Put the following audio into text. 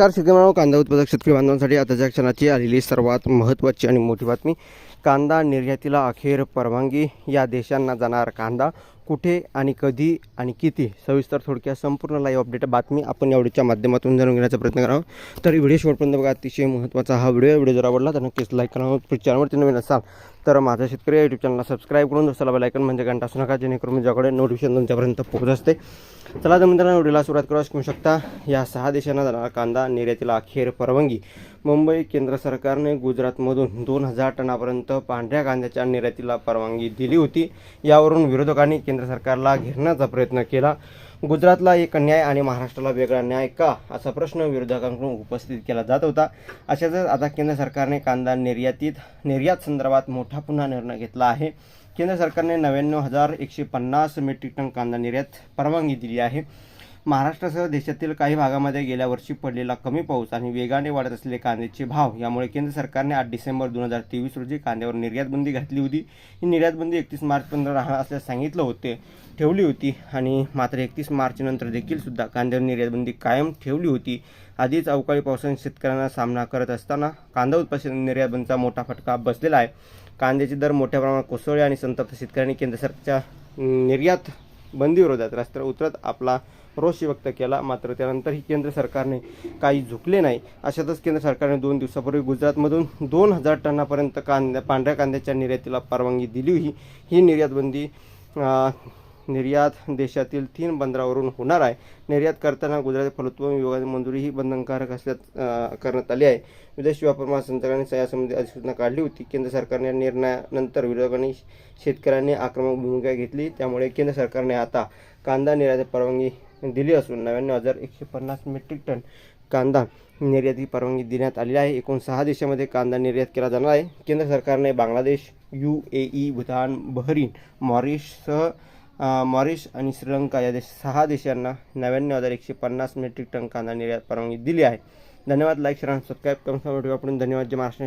नमस्कार शेतकरी कांदा उत्पादक शेतकरी बांधवांसाठी आताच्या क्षणाची आलेली सर्वात महत्त्वाची आणि मोठी बातमी कांदा निर्यातीला अखेर परवानगी. या देशांना जाणार कांदा कुठे आणि कधी आणि किती? सविस्तर थोडक्यात संपूर्ण लाईव्ह अपडेट बातमी आपण या व्हिडिओच्या माध्यमातून जाणून घेण्याचा प्रयत्न करावा तर व्हिडिओ शेवटपर्यंत बघा अतिशय महत्त्वाचा हा व्हिडिओ व्हिडिओ जर आवडला तर नक्कीच लाईक करा. चॅनलवरती नवीन असाल तर माझा शेतकरी यूट्यूब चॅनलला सबस्क्राईब करून दुसरा बेलायकन म्हणजे घंटा असू नका जेणेकरून माझ्याकडे नोटिफिकेशन तुमच्यापर्यंत पोहोच असते. चला तर मित्रांनो व्हिडिओला सुरुवात करू. शकता? या सहा देशांना जाणारा कांदा निर्यातीला अखेर परवानगी. मुंबई केंद्र सरकारने गुजरातमधून दोन हजार टनापर्यंत पांढऱ्या कांद्याच्या निर्यातीला परवानगी दिली होती. यावरून विरोधकांनी केंद्र सरकारला घेरण्याचा प्रयत्न केला. गुजरातला एक न्याय आणि महाराष्ट्राला वेगळा न्याय का? असा प्रश्न विरोधकांकडून उपस्थित केला जात होता. अशातच आता केंद्र सरकारने कांदा निर्यातीत निर्यात संदर्भात मोठा पुन्हा निर्णय घेतला आहे. केंद्र सरकारने नव्याण्णव हजार एकशे पन्नास मेट्रिक टन कांदा निर्यात परवानगी दिली आहे. महाराष्ट्रासह देशातील काही भागामध्ये गेल्या वर्षी पडलेला कमी पाऊस आणि वेगाने वाढत असलेले कांद्याचे भाव यामुळे केंद्र सरकारने आठ डिसेंबर दोन हजार तेवीस रोजी कांद्यावर निर्यातबंदी घातली होती. ही निर्यातबंदी एकतीस मार्चपर्यंत राहणार असल्यास सांगितलं होते ठेवली होती आणि मात्र एकतीस मार्चनंतर देखील सुद्धा कांद्यावर निर्यातबंदी कायम ठेवली होती. आधीच अवकाळी पावसाने शेतकऱ्यांना सामना करत असताना कांदा उत्पादन निर्यातबंदीचा मोठा फटका बसलेला आहे. कांद्याचे दर मोठ्या प्रमाणात कोसळले आणि संतप्त शेतकऱ्यांनी केंद्र सरकारच्या निर्यात बंदीविरोधात रस्त्यावर उतरत आपला रोष व्यक्त केला. मात्र त्यानंतरही केंद्र सरकारने काही झुकले नाही. अशातच केंद्र सरकारने दोन दिवसापूर्वी गुजरातमधून दोन हजार टनापर्यंत कांद्या पांढऱ्या कांद्याच्या निर्यातीला परवानगी दिली ही ही निर्यात बंदी निर्यात देशातील तीन बंदरावरून होणार आहे. निर्यात करताना गुजरात फलोत्पादन विभागाची मंजुरी ही बंधनकारक असल्यास करण्यात आली आहे. विदेश व्यापार महासंचालकांनी यासंबंधी अधिसूचना काढली होती. केंद्र सरकारने या निर्णयानंतर विरोधकांनी शेतकऱ्यांनी आक्रमक भूमिका घेतली. त्यामुळे केंद्र सरकारने आता कांदा निर्यात परवानगी दिली असून नव्याण्णव हजार एकशे पन्नास मेट्रिक टन कांदा निर्याती परवानगी देण्यात आलेली आहे. एकूण सहा देशामध्ये कांदा निर्यात केला जाणार आहे. केंद्र सरकारने Bangladesh U A E Bhutan Bahrain मॉरिशसह Mauritius आणि श्रीलंका या देश सहा देशांना नव्याण्णव हजार एकशे पन्नास मेट्रिक टन कांदा निर्यात परवानगी दिली आहे. धन्यवाद लाईक शेअर आणि सबस्क्राईब करून व्हिडिओ आपण धन्यवाद जे महाराष्ट्र.